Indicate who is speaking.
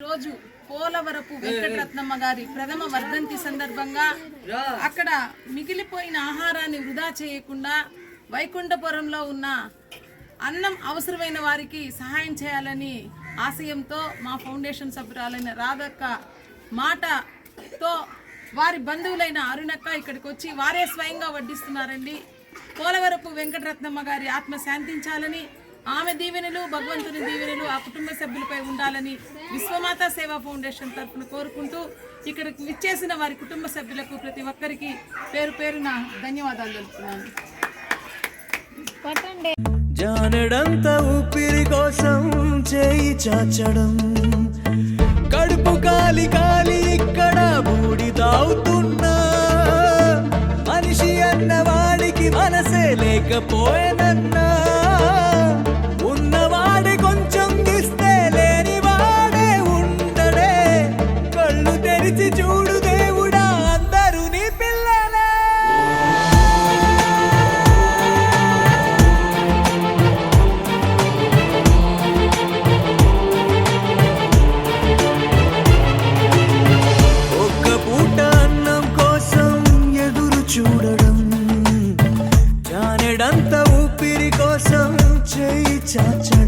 Speaker 1: రోజు పోలవరపు వెంకటరత్నమ్మ గారి ప్రథమ వర్ధంతి సందర్భంగా అక్కడ మిగిలిపోయిన ఆహారాన్ని వృధా చేయకుండా వైకుంఠపురంలో ఉన్న అన్నం అవసరమైన వారికి సహాయం చేయాలని ఆశయంతో మా ఫౌండేషన్ సభ్యురాలైన రాధక్క మాటతో వారి బంధువులైన అరుణక్క ఇక్కడికి వచ్చి వారే స్వయంగా వడ్డిస్తున్నారండి. పోలవరపు వెంకటరత్నమ్మ గారి ఆత్మ శాంతించాలని ఆమె దీవెనలు భగవంతుని దీవెనలు ఆ కుటుంబ సభ్యులపై ఉండాలని విశ్వమాత సేవా ఫౌండేషన్ తరఫున కోరుకుంటూ ఇక్కడికి విచ్చేసిన వారి కుటుంబ సభ్యులకు ప్రతి ఒక్కరికి పేరు పేరున ధన్యవాదాలు తెలుపుతున్నాను.
Speaker 2: జానడంత ఊపిరి కోసం చేయి చాచడం. కడుపు కాలి కాలి ఇక్కడ బూడి తాగుతున్నా మనిషి అన్నవాడికి మనసే లేకపోయేనన్నా ఉన్నవాడి కొంచెం ఇస్తే లేనివాడే ఉండడే. కళ్ళు తెరిచి చూడు జానెడంత ఊపిరి కోసం చేయి చాచడం